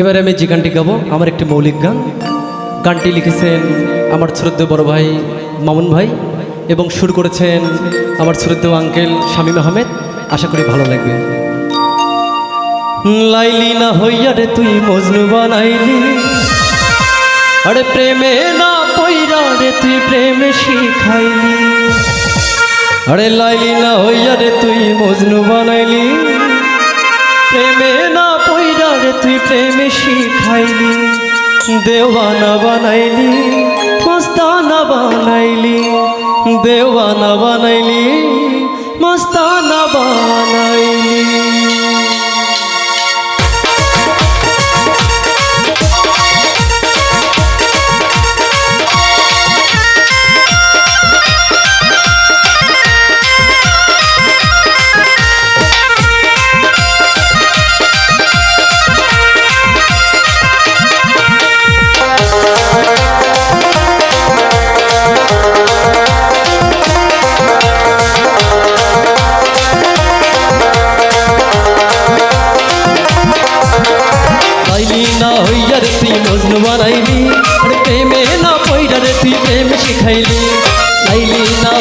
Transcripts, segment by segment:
এবারে আমি যে গানটি গাবো, আমার একটি মৌলিক গান। গানটি লিখেছেন আমার শ্রদ্ধেয় বড় ভাই মামুন ভাই এবং সুর করেছেন আমার শ্রদ্ধেয় আঙ্কেল শামীম আহমেদ। আশা করি ভালো লাগবে। লাইলি না হইয়া রে তুই মজনু বানাইলি। আরে প্রেমে না পইরা রে তুই প্রেমে শিখাইলি। আরে লাইলি না হইয়া রে তুই মজনু বানাইলি। প্রেমে না পইরা রে তুই প্রেমে শিখাইলি দেওয়ানা বানাইলি মস্তানা বানাইলি দেওয়ানা বানাইলি।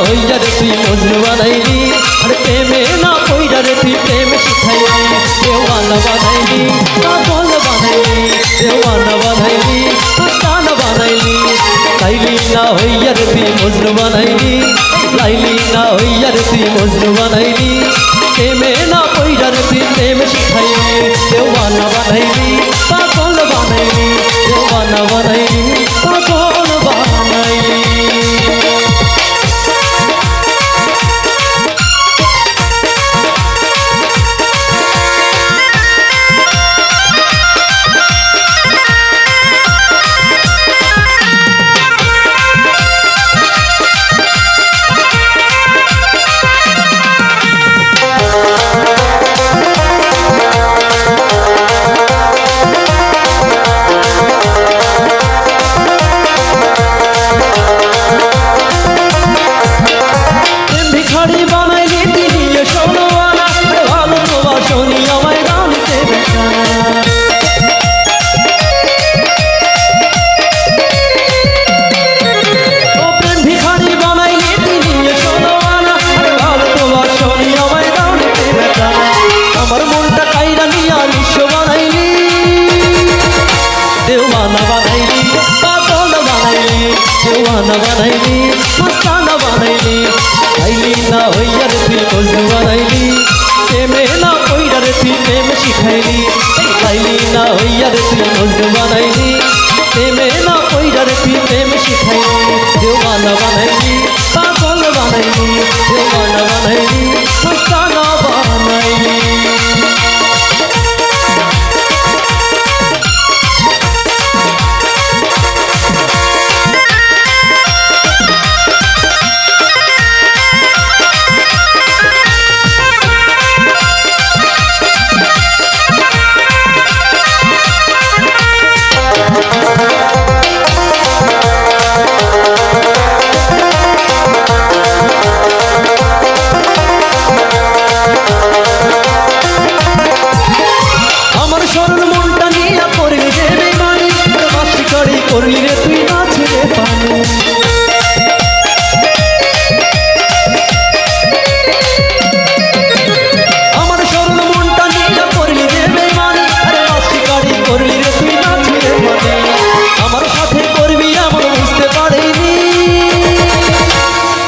হইয়া রে তুই মজনু বানাইলি। আর প্রেমে না পইরা রে তুই প্রেম শিখাইলি। দেওয়ানা বানাইলি পাগল বানাইলি। দেওয়ানা বানাইলি মস্তানা বানাইলি। লাইলি না হইয়া রে তুই মজনু বানাইলি। লাইলি না হইয়া রে তুই মজনু বানাইলি। দেওয়ানা বানাইলি, মস্তানা বানাইলি। আইলি না হইয়া রে তুই মজনু বানাইলি। প্রেমে না কইরা রে তুই প্রেম শিখাইলি। আইলি না হইয়া রে তুই মজনু বানাইলি। প্রেমে না কইরা রে তুই প্রেম শিখাইলি। দেওয়ানা বানাইলি।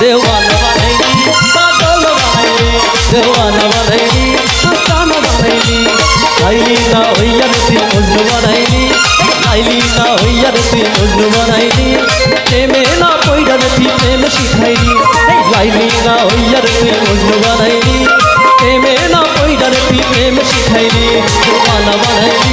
দেওয়ানা বানাইলি পাগল বানাইলি দেওয়ানা বানাইলি মস্তানা বানাইলি লাইলি না হইয়া রে তুই মজনু বানাইলি লাইলি না হইয়া রে তুই মজনু বানাইলি প্রেমে না পইরা রে তুই প্রেম শিখাইলি, লাইলি না হইয়া রে তুই মজনু বানাইলি প্রেমে না পইরা রে তুই প্রেম শিখাইলি দেওয়ানা বানাইলি